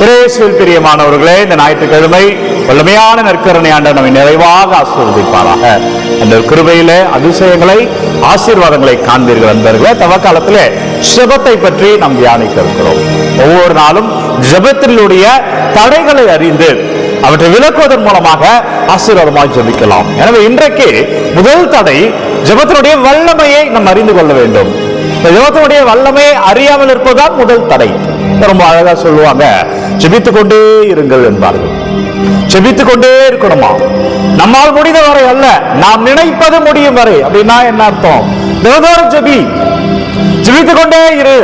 Brazil பிரியமானவர்களே இந்த ஞாயிற்றுக்கிழமை வல்லமையான நற்கரணை ஆண்ட நம்மை நிறைவாக ஆசீர்வதிப்பாராக. அந்த கிருபையில அதிசயங்களை ஆசீர்வாதங்களை காண்பீர்கள் நண்பர்களே தவக்காலத்தில் ஜெபத்தை பற்றி நாம் தியானிக்க இருக்கிறோம். ஒவ்வொரு நாளும் ஜெபத்தினுடைய தடைகளை அறிந்து அவற்றை விளக்குவதன் மூலமாக ஆசீர்வாதமாக ஜபிக்கலாம். எனவே இன்றைக்கு முதல் தடை ஜெபத்தினுடைய வல்லமையை நாம் அறிந்து கொள்ள வேண்டும். இந்த ஜெபத்தினுடைய வல்லமை அறியாமல் இருப்பதுதான் முதல் தடை. ரொம்ப அழகா சொல்லுவாங்க ஜெபித்துக் கொண்டே இருங்கள் என்பார்கள். ஜெபித்துக் கொண்டே இருக்கணுமா? நம்மால் முடிந்த வரை அல்ல நாம் நினைப்பது முடியும் வரை. அப்படின்னா என்ன அர்த்தம்? தினதோறும் ஜெபி ஜெபித்துக் கொண்டே இரு.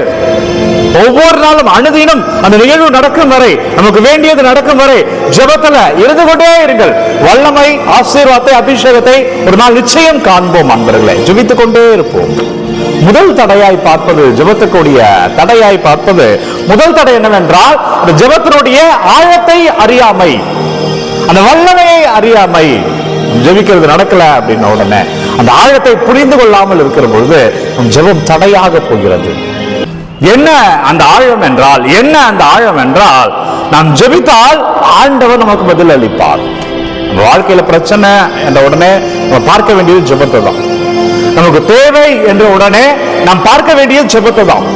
ஒவ்வொரு நாளும் அணுதினம் அந்த நிகழ்வு நடக்கும் வரை நமக்கு வேண்டியது நடக்கும் வரை ஜெபத்துல இருந்து கொண்டே இருங்கள். வல்லமை ஆசீர்வாதத்தை அபிஷேகத்தை ஒரு நாள் நிச்சயம் காண்போம் அன்பர்களே. ஜெபித்துக் கொண்டே இருப்போம். முதல் தடையாய் பார்ப்பது ஜபத்துக்குடைய தடையாய் பார்ப்பது. முதல் தடை என்னவென்றால் இந்த ஜபத்தினுடைய ஆழத்தை அறியாமை. அந்த வல்லமையை அறியாமை. ஜெபிக்கிறது நடக்கல அப்படின்ன உடனே அந்த ஆழத்தை புரிந்து கொள்ளாமல் இருக்கிற பொழுது நம் ஜெபம் தடையாக போகிறது. என்ன அந்த ஆழம் என்றால் என்ன அந்த ஆழம் என்றால் நாம் ஜெபித்தால் ஆண்டவர் நமக்கு பதில் அளிப்பார் வாழ்க்கையில பிரச்சனை என்ற உடனே நம்ம பார்க்க வேண்டியது ஜெபத்தை தான் நமக்கு தேவை என்ற உடனே நாம் பார்க்க வேண்டியது ஜெபத்தை தான்.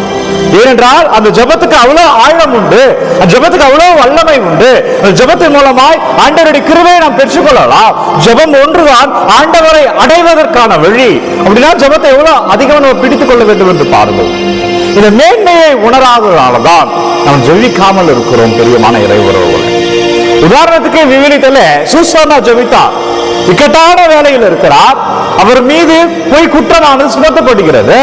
ஏனென்றால் அந்த ஜெபத்துக்கு அவ்வளவு ஆழம் உண்டு அந்த ஜெபத்துக்கு அவ்வளவு வல்லமை உண்டு. அந்த ஜெபத்தின் மூலமாய் ஆண்டவருடைய கிருவையை நாம் பெற்றுக்கொள்ளலாம். ஜெபம் ஒன்றுதான் ஆண்டவரை அடைவதற்கான வழி. அப்படின்னா ஜெபத்தை எவ்வளவு அதிகமாக நம்ம பிடித்துக் கொள்ள வேண்டும் என்று பாருங்கள். இந்த மேன்மையை உணராததாலதான் நாம் ஜெபிக்காமல் இருக்கிறோம் பெரியமான இறைவர்கள் உதாரணத்துக்கு விவரித்தல சூசானா ஜெபித்தார். இக்கட்டான வேலையில் இருக்கிறார். அவர் மீது போய் குற்றமானது சுமத்தப்படுகிறது.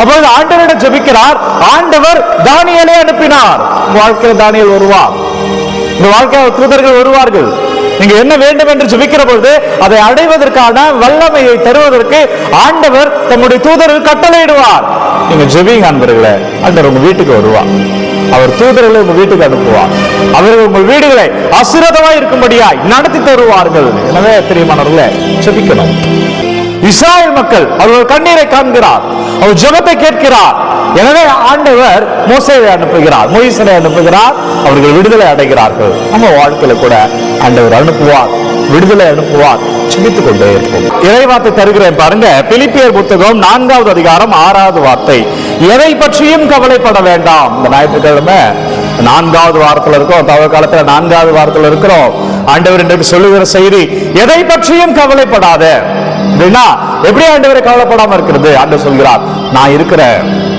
அப்பொழுது ஆண்டவரிடம் ஜெபிக்கிறார். ஆண்டவர் தானியலை அனுப்பினார். வாழ்க்கையில் தானியல் வருவார் இந்த வாழ்க்கையில் தூதர்கள் வருவார்கள். நீங்க என்ன வேண்டும் என்று ஜெபிக்கிற பொழுது அதை அடைவதற்கான வல்லமையை தருவதற்கு ஆண்டவர் தம்முடைய தூதர்கள் கட்டளையிடுவார். நீங்க ஜெபிங்க அன்பர்களே. ஆண்டவர் உங்க வீட்டுக்கு வருவார் அவர் தூதர்களை உங்க வீட்டுக்கு அனுப்புவார். அவர்கள் உங்கள் வீடுகளை அசிரதமாய் இருக்கும்படியாய் நடத்தி தருவார்கள். எனவே தெரியுமானவர்களே ஜெபிக்கணும். இஸ்ராயல் மக்கள் அவர்கள் கண்ணீரை காண்கிறார். அவர் ஜபத்தை கேட்கிறார். எனவே ஆண்டவர் மோசையை அனுப்புகிறார் மொயிசனை அனுப்புகிறார் அவர்கள் விடுதலை அடைகிறார்கள். நம்ம வாழ்க்கையில கூட ஆண்டவர் அனுப்புவார் விடுதலை அனுப்புவார் சிந்தித்துக் கொண்டே இருப்போம். இறைவார்த்தை தருகிறேன் பாருங்க பிலிப்பியர் புத்தகம் நான்காவது அதிகாரம் ஆறாவது வார்த்தை. எதை பற்றியும் கவலைப்பட வேண்டாம். இந்த ஞாயிற்றுக்கிழமை நான்காவது வாரத்துல இருக்கோம் தவ காலத்தில் நான்காவது வாரத்துல இருக்கிறோம். ஆண்டவர் இன்றைக்கு சொல்லுகிற செய்தி எதை பற்றியும் கவலைப்படாத. அப்படின்னா எப்படி ஆண்டவரை கவலைப்படாம இருக்கிறது? ஆண்டு சொல்கிறார் நான் இருக்கிறேன்.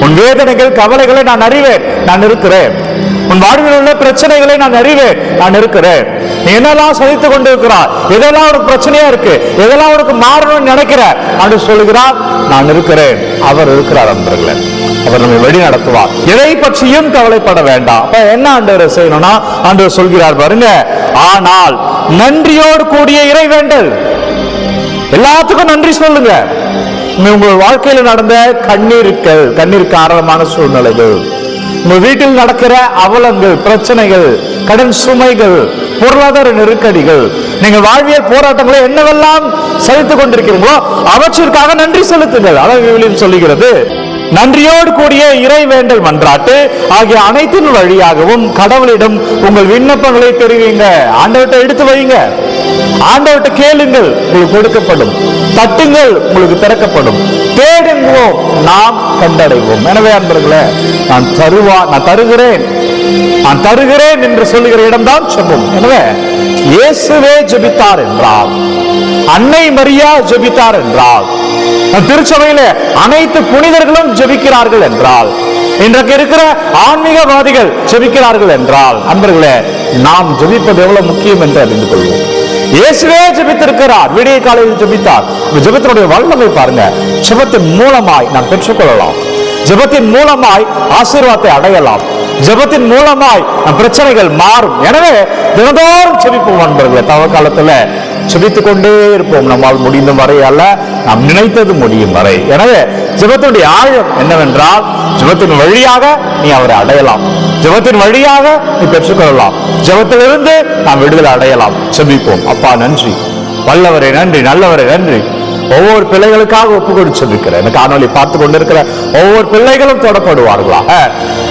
உன் வேதனைகள் கவலைகளை நான் அறிவேன். நான் இருக்கிறேன். உன் வாழ்வில் உள்ள பிரச்சனைகளை நான் அறிவேன். நான் இருக்கிறேன். நீ என்னெல்லாம் சதித்துக் கொண்டு இருக்கிறார் எதெல்லாம் உனக்கு பிரச்சனையா இருக்கு? எதெல்லாம் உனக்கு மாறணும்னு நினைக்கிற? அப்படின்னு சொல்லுகிறார் நான் இருக்கிறேன். அவர் இருக்கிறார் நண்பர்களே அவர் நம்மை வழி நடத்துவார். எதை பற்றியும் கவலைப்பட வேண்டாம். அப்ப என்ன ஆண்டவர் செய்யணும்னா ஆண்டவர் சொல்கிறார் பாருங்க ஆனால் நன்றியோடு கூடிய இறைவேண்டல். எல்லாத்துக்கும் நன்றி சொல்லுங்க. உங்கள் வாழ்க்கையில நடந்த கண்ணீருக்கள் கண்ணீர் காரணமான சூழ்நிலைகள் உங்க வீட்டில் நடக்கிற அவலங்கள் பிரச்சனைகள் கடன் சுமைகள் பொருளாதார நெருக்கடிகள் நீங்கள் வாழ்வியல் போராட்டங்களை என்னவெல்லாம் சலித்துக் கொண்டிருக்கிறீங்களோ அவற்றிற்காக நன்றி செலுத்துங்கள். அதான் சொல்லுகிறது. நன்றியோடு கூடிய இறை வேண்டல் மன்றாட்டு ஆகிய அனைத்தின் வழியாகவும் கடவுளிடம் உங்கள் விண்ணப்பங்களை தெரிவிங்க ஆண்டவர்கிட்ட எடுத்து வைங்க ஆண்டவர்கிட்ட கேளுங்கள் உங்களுக்கு கொடுக்கப்படும் தட்டுங்கள் உங்களுக்கு திறக்கப்படும். தேடுங்களோம் நாம் கண்டடைவோம். எனவே அன்பர்களே நான் தருவா நான் தருகிறேன். நான் தருகிறேன் என்று சொல்லுகிற இடம்தான் சொல்லும் எனவே இயேசுவே ஜெபித்தார் என்றால் அன்னை மரியா ஜெபித்தார் என்றால் திருச்சபையில அனைத்து புனிதர்களும் ஜெபிக்கிறார்கள் என்றால் இன்றைக்கு இருக்கிற ஆன்மீகவாதிகள் ஜெபிக்கிறார்கள் என்றால் அன்பர்களே நாம் ஜெபிப்பது எவ்வளவு முக்கியம் என்று அறிந்து கொள்வோம். இயேசுவே ஜெபித்திருக்கிறார். விடிய காலையில் ஜெபித்தார். இந்த ஜெபத்தினுடைய வல்லமை பாருங்க. ஜெபத்தின் மூலமாய் நாம் பெற்றுக்கொள்ளலாம். ஜெபத்தின் மூலமாய் ஆசீர்வாதத்தை அடையலாம். ஜெபத்தின் மூலமாய் நம் பிரச்சனைகள் மாறும். எனவே தினந்தோறும் செபிப்போம் நண்பர்களே தவ காலத்துல ஜெபித்துக் கொண்டே இருப்போம். நம்மால் முடிந்த வரை அல்ல நாம் நினைத்தது முடியும் வரை. எனவே ஜபத்தினுடைய ஆழம் என்னவென்றால் ஜபத்தின் வழியாக நீ அவரை அடையலாம். ஜெபத்தின் வழியாக நீ பெற்றுக்கொள்ளலாம். ஜபத்திலிருந்து நாம் விடுதலை அடையலாம். செபிப்போம். அப்பா நன்றி. வல்லவரை நன்றி. நல்லவரே நன்றி. ஒவ்வொரு பிள்ளைகளுக்காக ஒப்பு கொடுத்திருக்கிற இந்த காணொலி பார்த்து கொண்டிருக்கிற ஒவ்வொரு பிள்ளைகளும் தொடப்படுவார்களாக.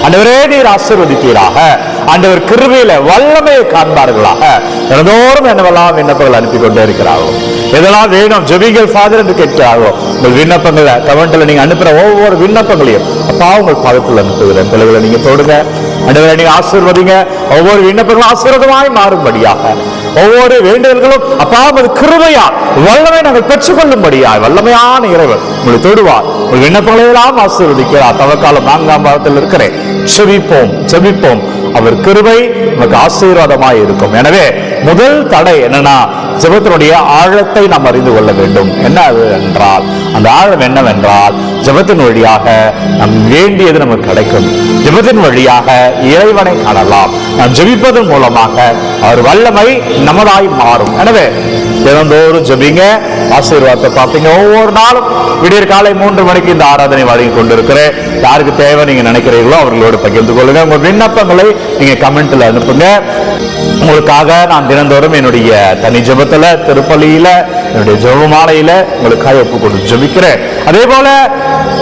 அனைவரே நீர் ஆசிர்வதிப்பீராக ஆண்டவர் கிருபையில வல்லமையை காண்பார்களாக. தினந்தோறும் என்னவெல்லாம் விண்ணப்பங்கள் அனுப்பி கொண்டே இருக்கிறார்கள் எதெல்லாம் வேணும்? ஜெபிகள் ஃபாதர் என்று கேட்கிறார்களோ உங்கள் விண்ணப்பங்களை கமெண்ட்ல நீங்க அனுப்புற ஒவ்வொரு விண்ணப்பங்களையும் அப்பா உங்கள் பாதத்தில் அனுப்புகிறேன். பிள்ளைகளை நீங்க தொடுங்க. அண்டவரை நீங்க ஆசீர்வதிங்க. ஒவ்வொரு விண்ணப்பங்களும் ஆசீர்வாதமாய் மாறும்படியாக. ஒவ்வொரு வேண்டுதல்களும் அப்பா அது கிருபையா வல்லமை நாங்கள் பெற்றுக்கொள்ளும்படியாய் வல்லமையான இறைவன் உங்களை தொடுவார். உங்கள் விண்ணப்பங்களை எல்லாம் ஆசீர்வதிக்கிறார். தவக்காலம் நான்காம் பாகத்தில் இருக்கிறேன். செபிப்போம் செபிப்போம். அவர் கிருபை நமக்கு ஆசீர்வாதமாய் இருக்கும். எனவே முதல் தடை என்னன்னா சிவத்தினுடைய ஆழத்தை நாம் அறிந்து கொள்ள வேண்டும். என்ன அது என்றால் அந்த ஆழம் என்னவென்றால் ஜெபத்தின் வழியாக நம் வேண்டியது நமக்கு கிடைக்கும். ஜெபத்தின் வழியாக இறைவனை காணலாம். நாம் ஜெபிப்பதன் மூலமாக அவர் வல்லமை நமதாய் மாறும். எனவே தினந்தோறும் ஜெபிங்க ஆசீர்வாதத்தை பார்ப்பீங்க. ஒவ்வொரு நாளும் விடியற் காலை மூன்று மணிக்கு இந்த ஆராதனை வழங்கி கொண்டிருக்கிறேன். யாருக்கு தேவை நீங்க நினைக்கிறீங்களோ அவர்களோடு பகிர்ந்து கொள்ளுங்க. உங்க விண்ணப்பங்களை நீங்க கமெண்ட்ல அனுப்புங்க. உங்களுக்காக நான் தினந்தோறும் என்னுடைய தனி ஜெபத்துல திருப்பலியில என்னுடைய ஜெப மாலையில உங்களுக்காக ஒப்பு கொடுத்து ஜெபிக்கிறேன். அதே போல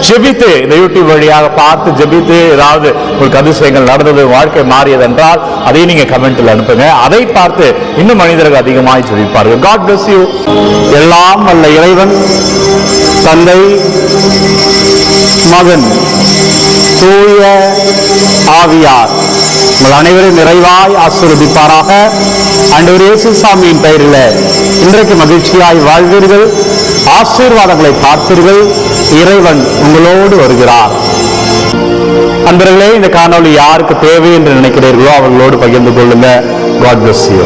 ஜெபித்து இந்த யூடியூப் வழியாக பார்த்து ஜெபித்து ஏதாவது உங்களுக்கு அதிசயங்கள் நடந்தது வாழ்க்கை மாறியது என்றால் அதையும் நீங்க கமெண்ட்ல அனுப்புங்க. அதை பார்த்து இன்னும் மனிதர்கள் அதிகமாய் ஜெபிப்பார்கள். காட் பிளஸ் யூ எல்லாம் அல்ல இறைவன் தந்தை மகன் தூய ஆவியார். உங்கள் அனைவரும் நிறைவாய் ஆசீர்வதிப்பாராக. ஆண்டவர் இயேசு சாமியின் பெயரில் இன்றைக்கு மகிழ்ச்சியாய் வாழ்வீர்கள். ஆசீர்வாதங்களை பார்ப்பீர்கள் இறைவன் உங்களோடு வருகிறார். அன்பர்களே இந்த காணொளி யாருக்கு தேவை என்று நினைக்கிறீர்களோ அவர்களோடு பகிர்ந்து கொள்ளுங்க. God bless you